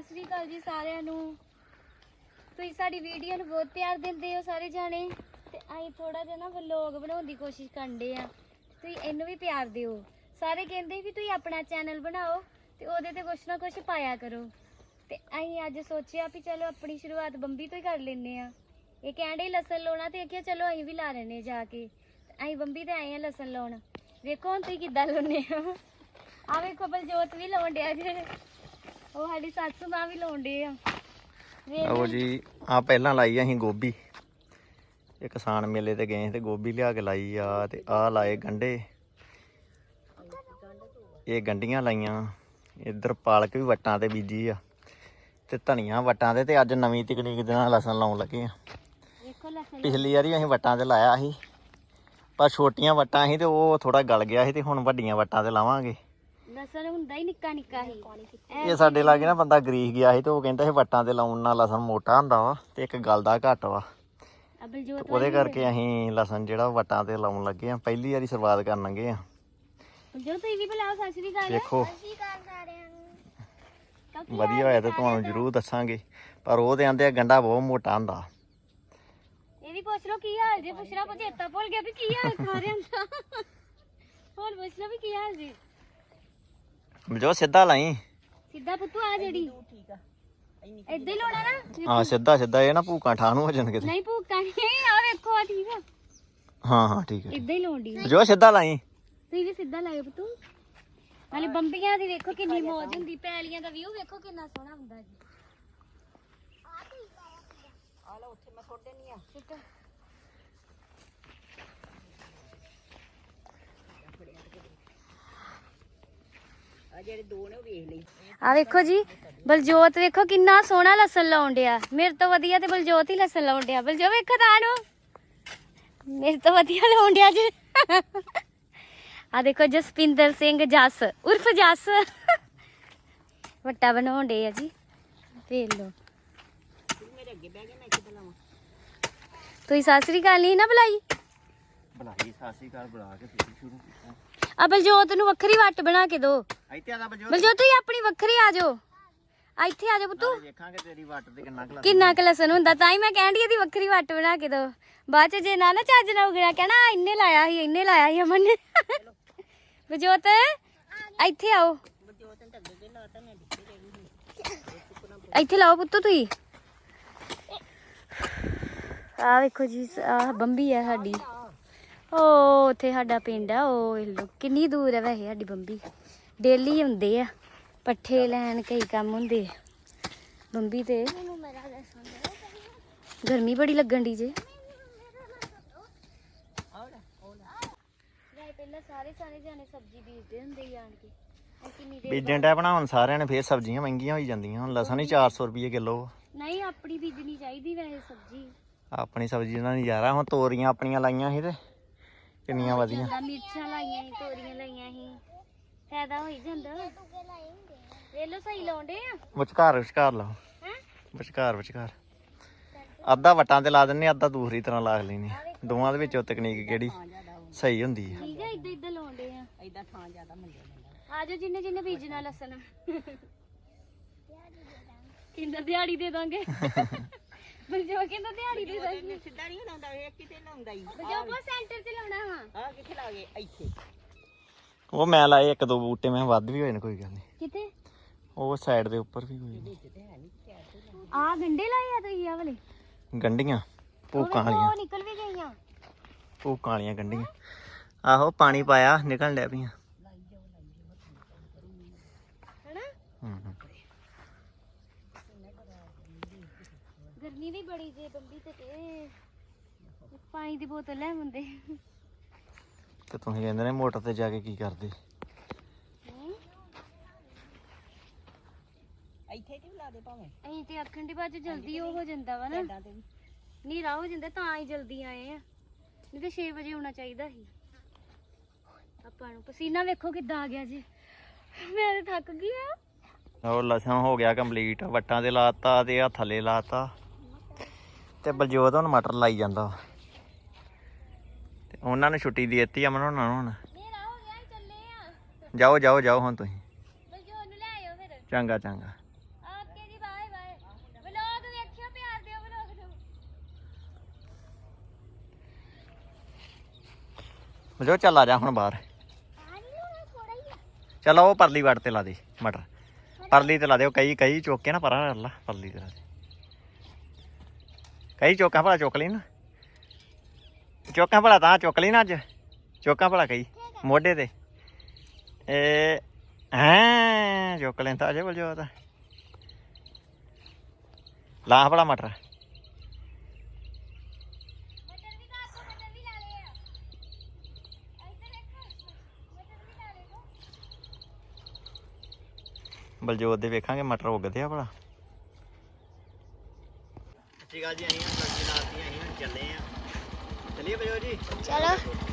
ਸਤਿ ਸ੍ਰੀ ਅਕਾਲ ਜੀ ਸਾਰਿਆਂ ਨੂੰ। ਤੁਸੀਂ ਸਾਡੀ ਵੀਡੀਓ ਨੂੰ ਬਹੁਤ ਪਿਆਰ ਦਿੰਦੇ ਹੋ ਸਾਰੇ ਜਾਣੇ। ਤੇ ਅਸੀਂ ਥੋੜਾ ਜਿਹਾ ਨਾ ਵਲੌਗ ਬਣਾਉਣ ਦੀ ਕੋਸ਼ਿਸ਼ ਕਰਦੇ ਆ ਤੁਸੀਂ ਇਹਨੂੰ ਵੀ ਪਿਆਰ ਦਿਓ। ਸਾਰੇ ਕਹਿੰਦੇ ਵੀ ਤੁਸੀਂ ਆਪਣਾ ਚੈਨਲ ਬਣਾਓ ਤੇ ਉਹਦੇ ਤੇ ਕੁਛ ਨਾ ਕੁਛ ਪਾਇਆ ਕਰੋ। ਤੇ ਅਸੀਂ ਅੱਜ ਸੋਚਿਆ ਵੀ ਚਲੋ ਆਪਣੀ ਸ਼ੁਰੂਆਤ ਬੰਬੀ ਤੋਂ ਹੀ ਕਰ ਲੈਨੇ ਆ ਇਹ ਕਹਿੰਦੇ ਲਸਣ ਲਾਉਣਾ ਤੇ ਆਖਿਆ ਚਲੋ ਅਸੀਂ ਵੀ ਲਾ ਲੈਨੇ ਜਾ ਕੇ। ਅਸੀਂ ਬੰਬੀ ਤੇ ਆਏ ਆ ਲਸਣ ਲਾਉਣ। ਵੇਖੋ ਹੁਣ ਤੁਸੀਂ ਕਿੱਦਾਂ ਲਾਉਨੇ ਆ ਆ ਵੇਖੋ ਬਲਜੋਤ ਵੀ ਲਾਉਣ ਡਿਆ ਜੇ। ਉਹ ਸਾਡੀ ਸੱਸ ਮਾਂ ਵੀ ਲਾਉਣ ਡੇ ਆ। ਉਹ ਜੀ ਆ ਪਹਿਲਾਂ ਲਾਈ ਅਸੀਂ ਗੋਭੀ। ਇਹ ਕਿਸਾਨ ਮੇਲੇ ਤੇ ਗਏ ਤੇ ਗੋਭੀ ਲਿਆ ਕੇ ਲਾਈ ਆ ਤੇ ਆ ਲਾਏ ਗੰਡੇ। ਇਹ ਗੰਡੀਆਂ ਲਾਈਆਂ। ਇੱਧਰ ਪਾਲਕ ਵੀ ਵਟਾਂ ਤੇ ਬੀਜੀ ਆ ਤੇ ਧਨੀਆ ਵਟਾਂ ਤੇ ਤੇ ਅੱਜ ਨਵੀਂ ਤਕਨੀਕ ਦੇ ਨਾਲ ਲਸਣ ਲਾਉਣ ਲੱਗੇ ਆ। ਪਿਛਲੀ ਵਾਰੀ ਅਸੀਂ ਵਟਾਂ ਤੇ ਲਾਇਆ ਸੀ ਪਰ ਛੋਟੀਆਂ ਵਟਾਂ ਸੀ ਤੇ ਉਹ ਥੋੜਾ ਗਲ ਗਿਆ ਸੀ ਤੇ ਹੁਣ ਵੱਡੀਆਂ ਵਟਾਂ ਤੇ ਲਾਵਾਂਗੇ। ਲਸਣ ਹੁੰਦਾ ਹੀ ਨਿੱਕਾ ਨਿੱਕਾ ਹੀ। ਇਹ ਸਾਡੇ ਲਾਗੇ ਨਾ ਬੰਦਾ ਗਰੀਸ ਗਿਆ ਸੀ ਤੇ ਉਹ ਕਹਿੰਦਾ ਸੀ ਵਟਾਂ ਤੇ ਲਾਉਣ ਨਾਲ ਲਸਣ ਮੋਟਾ ਹੁੰਦਾ ਵਾ ਤੇ ਇੱਕ ਗਲਦਾ ਘੱਟ ਵਾ। ਉਹਦੇ ਕਰਕੇ ਅਸੀਂ ਲਸਣ ਜਿਹੜਾ ਵਟਾਂ ਤੇ ਲਾਉਣ ਲੱਗੇ ਆ। ਪਹਿਲੀ ਵਾਰੀ ਸ਼ੁਰੂਆਤ ਕਰਨ ਲੱਗੇ ਆ। ਤੁਸੀਂ ਵੀ ਬੁਲਾਓ ਸਤਿ ਸ੍ਰੀ ਅਕਾਲ। ਕਾਕੀ ਵਧੀਆ ਹੋਇਆ ਤੇ ਤੁਹਾਨੂੰ ਜ਼ਰੂਰ ਦੱਸਾਂਗੇ। ਪਰ ਉਹ ਤੇ ਆਂਦੇ ਆ ਗੰਡਾ ਬਹੁਤ ਮੋਟਾ ਹੁੰਦਾ। ਇਹ ਵੀ ਪੁੱਛ ਲਓ ਕੀ ਹਾਲ ਜੇ ਪੁੱਛਣਾ ਚੇਤਾ ਭੁੱਲ ਗਿਆ ਵੀ ਕੀ ਹਾਲ ਸਾਰਿਆਂ ਦਾ। ਹੋਰ ਪੁੱਛ ਲਓ ਵੀ ਕੀ ਹਾਲ ਜੀ। ਜੋ ਸਿੱਧਾ ਲਾਈ। ਸਿੱਧਾ ਪੁੱਤੂ ਆ ਜਿਹੜੀ। ਹੀ ਲਾਉਣਾ ਨਾ। ਹਾਂ ਸਿੱਧਾ ਸਿੱਧਾ ਇਹ ਨਾ ਭੂਕਾਂ ਠਾਹ ਨੂੰ ਹੋ ਜਾਣ ਕਿਤੇ। ਨਹੀਂ ਭੂਕਾ ਨਹੀਂ ਆ ਵੇਖੋ ਆ ਠੀਕ ਆ। ਹਾਂ ਹਾਂ ਠੀਕ ਹੈ ਏਦਾਂ ਹੀ ਲਾਉਂਦੀ ਜੋ ਸਿੱਧਾ ਲਾਈ। ਤੁਸੀਂ ਵੀ ਸਿੱਧਾ ਲਾਇਓ ਪੁੱਤੂ ਨਾਲੇ ਬੰਬੀਆਂ ਦੀ ਵੇਖੋ ਕਿੰਨੀ ਮੌਜ ਹੁੰਦੀ ਪੈਲੀਆਂ ਦਾ ਵਿਊ ਵੇਖੋ ਕਿੰਨਾ ਸੋਹਣਾ ਹੁੰਦਾ ਜੀ। ਆ ਲਓ ਉੱਥੇ ਮੈਂ ਛੋੜ ਦੇਣੀ ਆ। ਆ ਵੇਖੋ ਜੀ ਬਲਜੋਤ ਵੇਖੋ ਕਿੰਨਾ ਸੋਹਣਾ ਲਸਣ ਲਾਉਣ ਡਿਆ। ਮੇਰੇ ਤੋਂ ਵਧੀਆ ਤੇ ਬਲਜੋਤ ਹੀ ਲਸਣ ਲਾਉਣ ਡਿਆ। ਬਲਜੋ ਵੇਖੋ ਤਾਂ ਨੂੰ ਮੇਰੇ ਤੋਂ ਵਧੀਆ ਲਾਉਣ ਡਿਆ ਜੀ। ਆ ਦੇਖੋ ਜਸਪਿੰਦਰ ਸਿੰਘ ਜੱਸ ਉਰਫ ਜੱਸ। ਵੱਟਾ ਬਣਾਉਣ ਡੇ ਆ ਜੀ। ਵੇਖ ਲਓ। ਤੁਸੀਂ ਸਤਿ ਸ੍ਰੀ ਅਕਾਲ ਨਹੀਂ ਨਾ ਬੁਲਾਈ? ਬੁਲਾਈ ਸਾਸੀ ਘਰ ਬੁਲਾ ਕੇ ਤੁਸੀਂ ਸ਼ੁਰੂ ਕੀਤਾ। ਆ ਬਲਜੋਤ ਨੂੰ ਵੱਖਰੀ ਵੱਟ ਬਣਾ ਕੇ ਦਿਓ ਇੱਥੇ ਆਦਾ ਬਜੋ ਬਲਜੋਤ। ਤੁਸੀਂ ਆਪਣੀ ਵੱਖਰੀ ਆ ਜਾਓ। ਆ ਇੱਥੇ ਆ ਜਾਓ ਪੁੱਤੂ। ਵੇਖਾਂਗੇ ਤੇਰੀ ਵੱਟ ਤੇ ਕਿੰਨਾ ਕੁ ਕਿੰਨਾ ਕੁ ਲਸਣ ਹੁੰਦਾ ਤਾਂ ਹੀ ਮੈਂ ਕਹਿੰਦੀ ਇਹਦੀ ਵੱਖਰੀ ਵੱਟ ਬਣਾ ਕੇ ਦਿਓ ਬਾਅਦ ਚ ਜੇ ਨਾ ਨਾ ਚੱਜ ਨਾ ਉਗਣਾ ਕਹਿਣਾ ਆਹ ਇੰਨੇ ਲਾਇਆ ਸੀ ਇੰਨੇ ਲਾਇਆ ਸੀ ਅਮਨ ਨੇ। ਬਲਜੋਤ ਇੱਥੇ ਆਓ। ਇੱਥੇ ਲਾਓ ਪੁੱਤੂ ਤੁਸੀਂ। ਆ ਵੇਖੋ ਜੀ ਆ ਬੰਬੀ ਆ ਸਾਡੀ। ਉਹ ਉੱਥੇ ਸਾਡਾ ਪਿੰਡ ਆ ਉਹ ਵੇਖ ਲਓ ਕਿੰਨੀ ਦੂਰ ਹੈ ਵੈਸੇ ਸਾਡੀ ਬੰਬੀ। ਡੇਲੀ ਹੁੰਦੇ ਆ ਪੱਠੇ ਲੈਣ ਕਈ ਕੰਮ ਹੁੰਦੇ ਆ। ਬੰਬੀ ਤੇ ਗਰਮੀ ਬੜੀ ਲੱਗਣ ਦੀ ਜੇ। ਪਹਿਲਾਂ ਸਾਰੇ ਸਾਰੇ ਜਾਣੇ ਸਬਜ਼ੀ ਬੀਜਦੇ ਹੁੰਦੇ ਹੀ ਆਣ ਕੇ ਬੀਜਣ ਟੈ ਬਣਾਉਣ ਸਾਰਿਆਂ ਨੇ ਫੇਰ ਸਬਜ਼ੀਆਂ ਮਹਿੰਗੀਆਂ ਹੋਈ ਜਾਂਦੀਆਂ ਹੁਣ ਲਸਣ ਹੀ 400 ਰੁਪਏ ਕਿਲੋ ਨਹੀਂ ਆਪਣੀ ਬੀਜਣੀ ਚਾਹੀਦੀ ਵੈਸੇ ਸਬਜ਼ੀ। ਆਪਣੀ ਸਬਜ਼ੀ ਦਾ ਨਜ਼ਾਰਾ ਹੁਣ ਤੋਰੀਆਂ ਆਪਣੀਆਂ ਲਾਈਆਂ ਸੀ ਤੇ ਕਿੰਨੀਆਂ ਵਧੀਆ। ਜਾਂਦਾ ਮਿਰਚਾਂ ਲਾਈਆਂ ਸੀ ਤੋਰੀਆਂ ਲਾਈਆਂ ਸੀ। ਫਾਇਦਾ ਹੋਈ ਜਾਂਦਾ। ਵੇਖ ਲਓ ਸਹੀ ਲਾਉਂਦੇ ਆ। ਵਿਚਕਾਰ ਵਿਚਕਾਰ ਲਾਓ। ਹੈ? ਵਿਚਕਾਰ ਵਿਚਕਾਰ। ਅੱਧਾ ਵਟਾਂ ਤੇ ਲਾ ਦਿੰਨੇ ਅੱਧਾ ਦੂਸਰੀ ਤਰ੍ਹਾਂ ਲਾ ਲੈਨੇ ਦੋਵਾਂ ਦੇ ਵਿੱਚੋਂ ਤਕਨੀਕ ਕਿਹੜੀ ਸਹੀ ਹੁੰਦੀ ਹੈ ਠੀਕ ਹੈ ਇਦਾਂ ਇਦਾਂ ਲਾਉਂਦੇ ਆ। ਇਦਾਂ ਥਾਂ ਜ਼ਿਆਦਾ ਮੰਜਾ ਆ ਜਾਓ ਜਿੰਨੇ ਜਿੰਨੇ ਬੀਜਣਾ ਲਸਣ। ਕਿੰਨਾ ਦਿਹਾੜੀ ਦੇ ਦਾਂਗੇ। ਬਲਜੋ ਕਹਿੰਦਾ ਦਿਹਾੜੀ ਦੇ ਦਾਂਗੇ ਸਿੱਧਾ ਨਹੀਂ ਲਾਉਂਦਾ ਇਹ ਕਿਤੇ ਲਾਉਂਦਾ ਹੀ। ਬਲਜੋ ਬੋ ਸੈਂਟਰ 'ਚ ਲਾਉਣਾ ਵਾ। ਆ ਕਿੱਥੇ ਲਾ ਗਏ? ਇੱਥੇ। ਉਹ ਮੈਂ ਲਾਏ ਇੱਕ ਦੋ ਬੂਟੇ ਮੈਂ ਕਿਹਾ ਵੱਧ ਵੀ ਹੋਏ ਨੇ ਕੋਈ ਗੱਲ ਨਹੀਂ ਕਿਤੇ ਉਹ ਸਾਈਡ ਦੇ ਉੱਪਰ ਵੀ ਕੋਈ ਨੀ। ਆ ਗੰਡੇ ਲਾਏ ਆ ਤੁਸੀਂ ਆ ਵਾਲੇ? ਗੰਢੀਆਂ ਭੂਕਾਂ ਵਾਲੀਆਂ। ਉਹ ਨਿਕਲ ਵੀ ਗਈਆਂ। ਭੂਕਾਂ ਵਾਲੀਆਂ ਗੰਢੀਆਂ। ਆਹੋ ਪਾਣੀ ਪਾਇਆ ਨਿਕਲਣ ਡਿਆ ਪਈਆਂ ਹੈਨਾ ਹੂੰ ਹੂੰ। ਗਰਮੀ ਵੀ ਬੜੀ ਜੇ ਬੰਬੀ ਤੇ ਤੇ ਪਾਣੀ ਦੀ ਬੋਤਲ ਲੈ ਆਉਂਦੇ ਤੇ ਤੁਸੀਂ ਕਹਿੰਦੇ ਨੇ ਮੋਟਰ ਤੇ ਜਾ ਕੇ ਕੀ ਕਰਦੇ? ਇੱਥੇ ਤੇ ਲਾ ਦੇ ਭਾਵੇਂ? ਅਸੀਂ ਤੇ ਆਖਣ ਦੀ ਬਾਅਦ ਚ ਜਲਦੀ ਉਹ ਹੋ ਜਾਂਦਾ ਵਾ ਨਾ। ਤੇ ਵੀ। ਨੀਰਾ ਹੋ ਜਾਂਦਾ ਤਾਂ ਹੀ ਜਲਦੀ ਆਏ ਆ। ਨਹੀਂ ਤੇ 6 ਵਜੇ ਆਉਣਾ ਚਾਹੀਦਾ ਸੀ। ਆਪਾਂ ਨੂੰ ਪਸੀਨਾ ਵੇਖੋ ਕਿੱਦਾਂ ਆ ਗਿਆ ਜੀ। ਮੈਂ ਤੇ ਥੱਕ ਗਈ ਆ। ਲਸਣ ਹੋ ਗਿਆ ਕੰਪਲੀਟ ਵੱਟਾਂ ਤੇ ਲਾਤਾ ਤੇ ਆ ਥੱਲੇ ਲਾਤਾ ਤੇ ਬਲਜੋਤ ਹੁਣ ਮਟਰ ਲਾਈ ਜਾਂਦਾ ਵਾ। ਤੇ ਉਹਨਾਂ ਨੂੰ ਛੁੱਟੀ ਦੇ ਦਿੱਤੀ ਅਮਨ ਉਹਨਾਂ ਨੂੰ ਹੁਣ। ਜਾਓ ਜਾਓ ਜਾਓ ਹੁਣ ਤੁਸੀਂ। ਚੰਗਾ ਚੰਗਾ। ਜੋ ਚੱਲ ਆ ਜਾ ਹੁਣ ਬਾਹਰ। ਪਾਣੀ ਆ ਚੱਲ ਉਹ ਪਰਲੀ ਵੱਟ ਤੇ ਲਾ ਦੇ ਮਟਰ। ਪਰਲੀ ਤੇ ਲਾ ਦੇ ਉਹ ਕਈ ਕਈ ਚੁੱਕ ਕੇ ਨਾ ਪਰਾਂ ਲਾ ਪਰਲੀ ਤੇ ਲਾ ਦੇ। ਕਈ ਚੋਕਾਂ ਭਲਾ ਚੁੱਕ ਲਈ ਨਾ। ਚੋਕਾਂ ਭਲਾ ਤਾਂ ਚੁੱਕ ਲਈ ਨਾ ਅੱਜ। ਚੋਕਾਂ ਭਲਾ ਕਈ ਮੋਢੇ ਤੇ। ਇਹ ਹਾਂ, ਚੁੱਕ ਲੈਂਦਾ ਅਜੇ ਬਲਜੋਤ। ਲਾ ਭਲਾ ਮਟਰ। ਬਲਜੋਤ ਦੇ ਵੇਖਾਂਗੇ ਮਟਰ ਉੱਗਦੇ ਆ ਭਲਾ। ਸੱਚੀ ਗੱਲ ਜੀ ਅਸੀਂ ਸਬਜ਼ੀ ਲਾਤੀ ਅਸੀਂ ਹੁਣ ਚੱਲੇ ਆ ਚਲਿਏ ਬਲਜੋਤ ਜੀ? ਚਲੋ।